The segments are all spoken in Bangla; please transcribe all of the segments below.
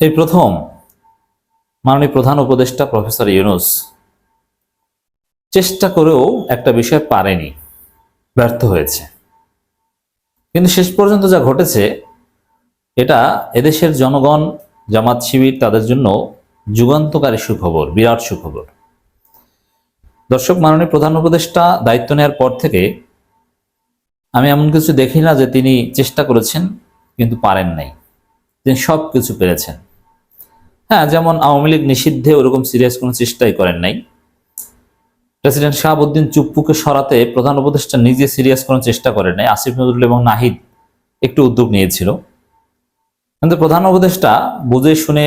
এই প্রথম মাননীয় প্রধান উপদেষ্টা প্রফেসর ইউনুস চেষ্টা করেও একটা বিষয় পারেনি, ব্যর্থ হয়েছে। কিন্তু শেষ পর্যন্ত যা ঘটেছে, এটা এদেশের জনগণ, জামাত শিবির তাদের জন্য যুগান্তকারী সুখবর, বিরাট সুখবর। দর্শক, মাননীয় প্রধান উপদেষ্টা দায়িত্ব নেওয়ার পর থেকে আমি এমন কিছু দেখি না যে তিনি চেষ্টা করেছেন কিন্তু পারেন নাই। তিনি সব কিছু পেরেছেন। হ্যাঁ যেমন আওয়ামী লীগ নিষিদ্ধে ওরকম সিরিয়াস কোনো চেষ্টাই করেন নাই। প্রেসিডেন্ট শাহাবুদ্দিন চুপ্পুকে সরাতে প্রধান উপদেষ্টা নিজে সিরিয়াস কোনো চেষ্টা করেন নাই। আসিফ নজরুল এবং নাহিদ একটু উদ্যোগ নিয়েছিল। কিন্তু প্রধান উপদেষ্টা বুঝে শুনে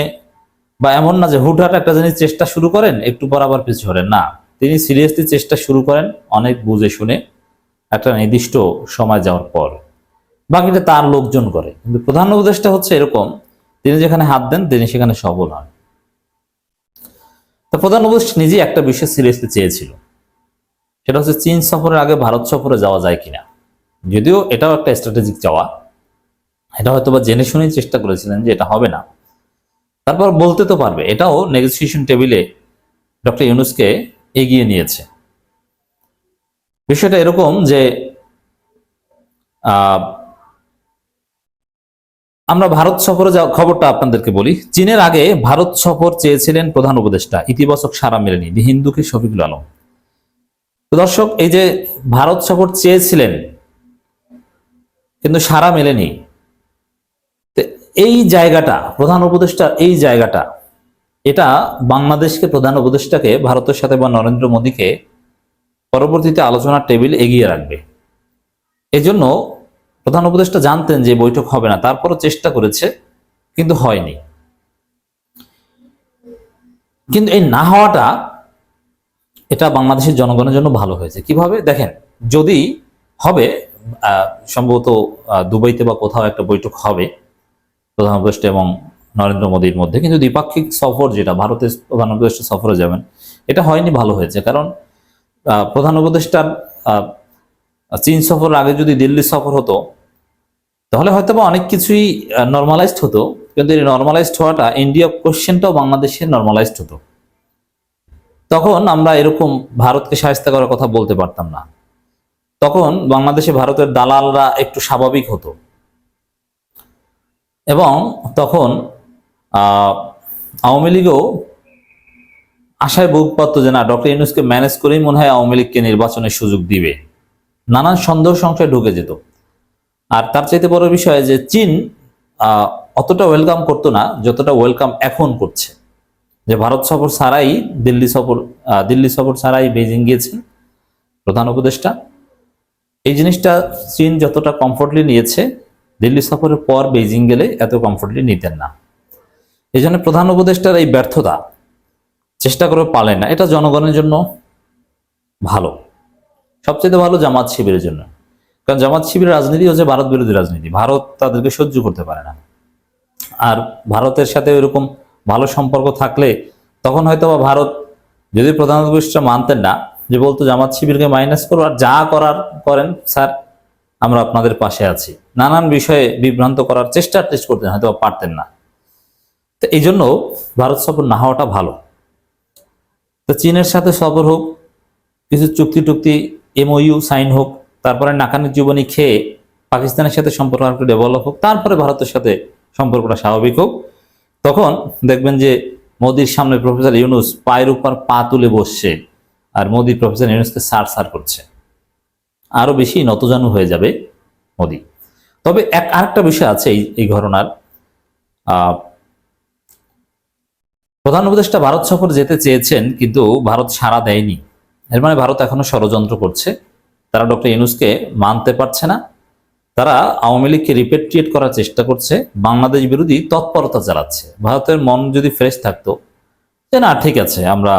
বা এমন না যে হুটহাট একটা জিনিস চেষ্টা শুরু করেন, একটু পর আবার পিছু হলেন না, তিনি সিরিয়াসলি চেষ্টা শুরু করেন অনেক বুঝে শুনে একটা নির্দিষ্ট সময় যাওয়ার পর। বাকিটা তার লোকজন করে। কিন্তু প্রধান উপদেষ্টা হচ্ছে এরকম তিনি যেখানে হাত দেন, তিনি সেখানে সফল হন। তো প্রধান উপদেষ্টা নিজেই একটা বিষয় সিরিয়াসলি চেয়েছিল। সেটা হচ্ছে চীন সফরের আগে ভারত সফরে যাওয়া যায় কিনা। যদিও এটাও একটা স্ট্র্যাটেজিক যাওয়া এটা হয়তো বা জেনে শুনেই চেষ্টা করেছিলেন যে এটা হবে না। তারপর বলতে তো পারবে, এটাও নেগোসিয়েশন টেবিলে ডক্টর ইউনুসকে এগিয়ে নিয়েছে। বিষয়টা এরকম যে আমরা ভারত সফরে খবরটা আপনাদেরকে বলি। চীনের আগে ভারত সফর চেয়েছিলেন প্রধান উপদেষ্টা, ইতিবাচক সারা মেলেনি দি হিন্দুকে শফিকুল আলম। তো দর্শক, এই যে ভারত সফর চেয়েছিলেন, কিন্তু সারা মেলেনি। এই জায়গাটা, প্রধান উপদেষ্টা এই জায়গাটা, এটা বাংলাদেশকে প্রধান উপদেষ্টাকে ভারতের সাথে বা নরেন্দ্র মোদীকে পরবর্তীতে আলোচনার টেবিল এগিয়ে রাখবে। এজন্য প্রধান উপদেষ্টা জানতেন যে বৈঠক হবে না, তারপরও চেষ্টা করেছে, কিন্তু হয়নি। কিন্তু এই না হওয়াটা, এটা বাংলাদেশের জনগণের জন্য ভালো হয়েছে। কীভাবে? দেখেন, যদি হবে সম্ভবত দুবাইতে বা কোথাও একটা বৈঠক হবে, প্রধান উপদেষ্টা এবং নরেন্দ্র মোদীর মধ্যে, কিন্তু দ্বিপাক্ষিক সফর যেটা, ভারতের প্রধান উপদেষ্টা সফরে যাবেন, এটা হয়নি, ভালো হয়েছে। কারণ প্রধান উপদেষ্টার চীন সফর আগে যদি দিল্লি সফর হতো, তাহলে হয়তো বা অনেক কিছুই নর্মালাইজড হতো। কিন্তু এই নর্মালাইজড হওয়াটা ইন্ডিয়া কোশ্চেনটাও বাংলাদেশে নর্মালাইজড হতো। তখন আমরা এরকম ভারতকে সাহায্য করার কথা বলতে পারতাম না। তখন বাংলাদেশে ভারতের দালালরা একটু স্বাভাবিক হতো। এবং তখন আওয়ামী লীগও আশায় বুক পারতো যে না, ডক্টর ইউনুসকে ম্যানেজ করেই মনে হয় আওয়ামী লীগকে নির্বাচনের সুযোগ দিবে। নানান সন্দেহ সংশয় ঢুকে যেত। আর তার চাইতে বড় বিষয় যে চীন অতটা ওয়েলকাম করতো না, যতটা ওয়েলকাম এখন করছে। যে ভারত সফর ছাড়াই দিল্লি সফর দিল্লি সফর ছাড়াই বেজিং গিয়েছেন প্রধান উপদেষ্টা। এই জিনিসটা চীন যতটা কমফোর্টলি নিয়েছে, দিল্লি সফরের পর বেজিং গেলে এত কমফোর্টলি নিতেন না। এই জন্য প্রধান উপদেষ্টার এই ব্যর্থতা চেষ্টা করে পালেন না। এটা জনগণের জন্য ভালো। সবচেয়ে ভালো জামাত শিবিরের জন্য। কারণ জামাত শিবিরের রাজনীতি হচ্ছে ভারত বিরোধী রাজনীতি। ভারত তাদেরকে সহ্য করতে পারে না। আর ভারতের সাথে এরকম ভালো সম্পর্ক থাকলে তখন হয়তো বা ভারত যদি প্রধান উপদেষ্টা মানতেন না, যে বলতো জামাত শিবিরকে মাইনাস করো আর যা করার করেন, স্যার, আমরা আপনাদের পাশে আছি। নানান বিষয়ে বিভ্রান্ত করার চেষ্টা টেস্ট করতেন হয়তো পারতেন না। তো এই জন্য ভারত সফর না হওয়াটা ভালো। তো চীনের সাথে সফর হোক, কিছু চুক্তি টুক্তি এমওইউ সাইন হোক, তারপরে নাকানের জীবনী খেয়ে পাকিস্তানের সাথে সম্পর্ক একটু ডেভেলপ হোক, তারপরে ভারতের সাথে সম্পর্কটা স্বাভাবিক হোক। তখন দেখবেন যে মোদির সামনে প্রফেসর ইউনুস পায়ের উপর পা তুলে বসছে আর মোদি প্রফেসর ইউনুসকে সার সার করছে। আরও বেশি নতজানু হয়ে যাবে মোদি। তবে এক আরেকটা বিষয় আছে এই এই ঘটনার। প্রধান উপদেষ্টা ভারত সফর যেতে চেয়েছেন কিন্তু ভারত সাড়া দেয়নি। এর মানে ভারত এখনও ষড়যন্ত্র করছে। তারা ডক্টর ইউনুসকে মানতে পারছে না। তারা আওয়ামী লীগকে রিপেট্রিয়েট করার চেষ্টা করছে। বাংলাদেশ বিরোধী তৎপরতা চালাচ্ছে। ভারতের মন যদি ফ্রেশ থাকতো, যে না, ঠিক আছে, আমরা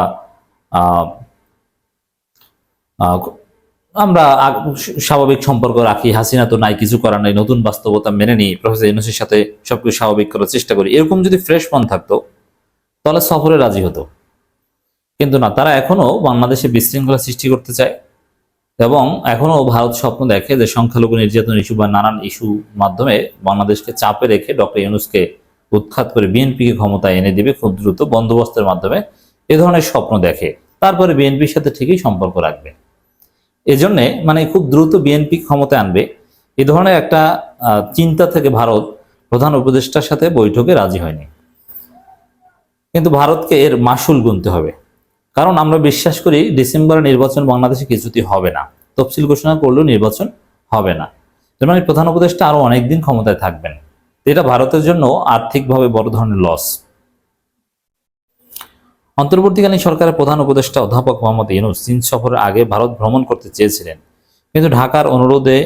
আমরা স্বাভাবিক সম্পর্ক রাখি। হাসিনা তো নাই, কিছু করার নাই, নতুন বাস্তবতা মেনে নিই। প্রফেসর ইউনুসের সাথে সবকিছু স্বাভাবিক করার চেষ্টা করি। এরকম যদি ফ্রেশ মন থাকতো, তাহলে সফরে রাজি হতো। কিন্তু না, তারা এখনও বাংলাদেশে বিশৃঙ্খলা সৃষ্টি করতে চায় এবং এখনও ভারত স্বপ্ন দেখে যে সংখ্যালঘু নির্যাতন ইস্যু বা নানান ইস্যু মাধ্যমে বাংলাদেশকে চাপে রেখে ডক্টর ইউনুসকে উৎখাত করে বিএনপিকে ক্ষমতায় এনে দিবে খুব দ্রুত বন্দোবস্তের মাধ্যমে, এ ধরনের স্বপ্ন দেখে। তারপরে বিএনপির সাথে ঠিকই সম্পর্ক রাখবে। এজন্যে মানে খুব দ্রুত বিএনপি ক্ষমতায় আনবে। এ ধরনের একটা চিন্তা থেকে ভারত প্রধান উপদেষ্টার সাথে বৈঠকে রাজি হয়নি। কিন্তু ভারতকে এর মাসুল গুনতে হবে। কারণ আমরা বিশ্বাস করি ডিসেম্বরে নির্বাচন বাংলাদেশে কিছুতেই হবে না। তফসিল ঘোষণা করলেও নির্বাচন হবে না। তার মানে প্রধান উপদেষ্টা আরও অনেকদিন ক্ষমতায় থাকবেন। এটা ভারতের জন্য আর্থিকভাবে বড় ধরনের লস অন্তর্বর্তীকালীন সরকারের প্রধান উপদেষ্টা অধ্যাপক মোহাম্মদ ইউনুস চীন সফরের আগে ভারত ভ্রমণ করতে চেয়েছিলেন। কিন্তু ঢাকার অনুরোধে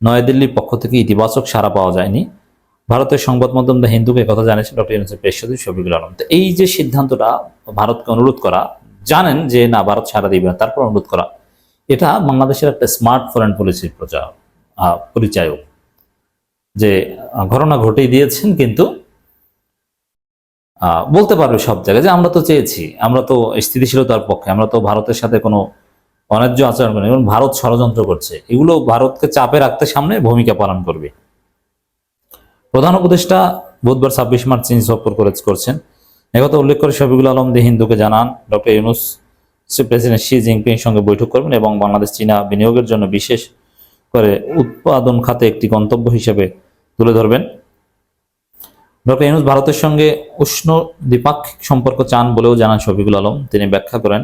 নয়াদিল্লির পক্ষ থেকে ইতিবাচক সাড়া পাওয়া যায়নি। ভারতের সংবাদ মাধ্যম দ্য হিন্দুকে কথা জানিয়েছেন ডক্টর ইউনুসের পেশ সচিব শফিকুল আলম। তো এই যে সিদ্ধান্তটা ভারতকে অনুরোধ করা জানেন যে না, ভারত সাড়া দিবে না, তারপর অনুরোধ করা। এটা বাংলাদেশের একটা স্মার্ট ফরেন পলিসির প্রচার পরিচায়ক যে ঘটনা ঘটেই দিয়েছেন কিন্তু বলতে পারবে সব জায়গায় যে আমরা তো চেয়েছি, আমরা তো স্থিতিশীলতার পক্ষে, আমরা তো ভারতের সাথে কোনো অন্যায্য আচরণ করি এবং ভারত ষড়যন্ত্র করছে। এগুলো ভারতকে চাপে রাখতে সামনে ভূমিকা পালন করবে। প্রধান উপদেষ্টা বুধবার ছাব্বিশ মার্চ চীন সফর করে করছেন। একথা উল্লেখ করে শফিকুল আলম দি হিন্দুকে জানান, doctor Yunus president Xi Jinping সঙ্গে বৈঠক করবেন এবং বাংলাদেশ চীনা বিনিয়োগের জন্য বিশেষ করে উৎপাদন খাতে একটি গন্তব্য হিসেবে তুলে ধরবেন। ডক্টর ইউনুস ভারতের সঙ্গে উষ্ণ দ্বিপাক্ষিক সম্পর্ক চান বলেও জানান শফিকুল আলম। তিনি ব্যাখ্যা করেন,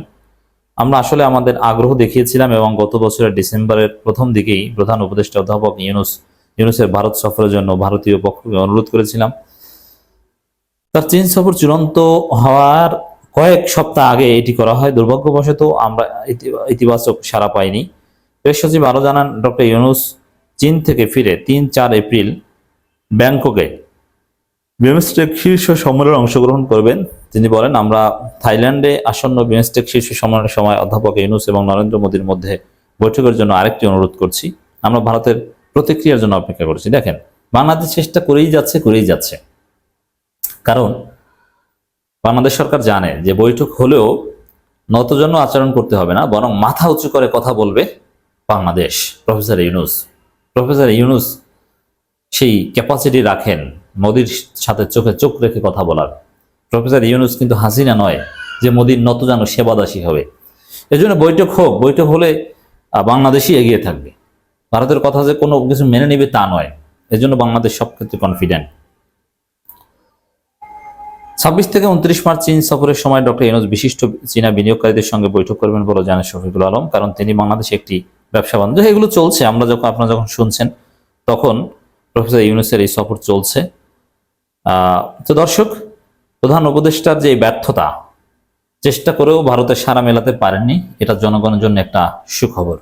আমরা আসলে আমাদের আগ্রহ দেখিয়েছিলাম এবং গত বছরের ডিসেম্বরের প্রথম দিকেই প্রধান উপদেষ্টা অধ্যাপক ইউনুস, ইউনুসের ভারত সফরের জন্য ভারতীয় পক্ষকে অনুরোধ করেছিলাম। তার চীন সফর চূড়ান্ত হওয়ার কয়েক সপ্তাহ আগে এটি করা হয়। দুর্ভাগ্যবশত আমরা ইতি- ইতিবাচক সাড়া পাইনি। প্রেস সচিব আরও জানান, ডক্টর ইউনুস চীন থেকে ফিরে তিন চার এপ্রিল ব্যাংককে বিমস্টেক শীর্ষ সম্মেলনে অংশগ্রহণ করবেন। তিনি বলেন, আমরা থাইল্যান্ডে আসন্ন বিমস্টেক শীর্ষ সম্মেলনের সময় অধ্যাপক ইউনুস এবং নরেন্দ্র মোদীর মধ্যে বৈঠকের জন্য আরেকটি অনুরোধ করছি। আমরা ভারতের প্রতিক্রিয়ার জন্য অপেক্ষা করছি। দেখেন, বাংলাদেশ চেষ্টা করেই যাচ্ছে করেই যাচ্ছে। কারণ বাংলাদেশ সরকার জানে যে বৈঠক হলেও নতজন্য আচরণ করতে হবে না, বরং মাথা উঁচু করে কথা বলবে বাংলাদেশ। প্রফেসর ইউনুস প্রফেসর ইউনুস সেই ক্যাপাসিটি রাখেন মোদির সাথে চোখে চোখ রেখে কথা বলার। প্রফেসর ইউনুস কিন্তু হাসিনা নয় যে মোদির নত যেন সেবাদাসী হবে। এজন্য বৈঠক হোক, বৈঠক হলে বাংলাদেশই এগিয়ে থাকবে। ভারতের কথা যে কোনো কিছু মেনে নেবে তা নয়। এজন্য বাংলাদেশ সব ক্ষেত্রে কনফিডেন্ট ছাব্বিশ থেকে উনত্রিশ মার্চ চীন সফরের সময় ডক্টর ইউনুস বিশিষ্ট চীনা বিনিয়োগকারীদের সঙ্গে বৈঠক করবেন বলে জানান শফিকুল আলম, কারণ তিনি বাংলাদেশে একটি ব্যবসা বাণিজ্য। এগুলো চলছে, আমরা যখন, আপনারা যখন শুনছেন, তখন প্রফেসর ইউনুসের এই সফর চলছে। তো দর্শক, প্রধান উপদেষ্টার যে ব্যর্থতা, চেষ্টা করেও ভারতের সারা মেলাতে পারেননি, এটা জনগণের জন্য একটা সুখবর।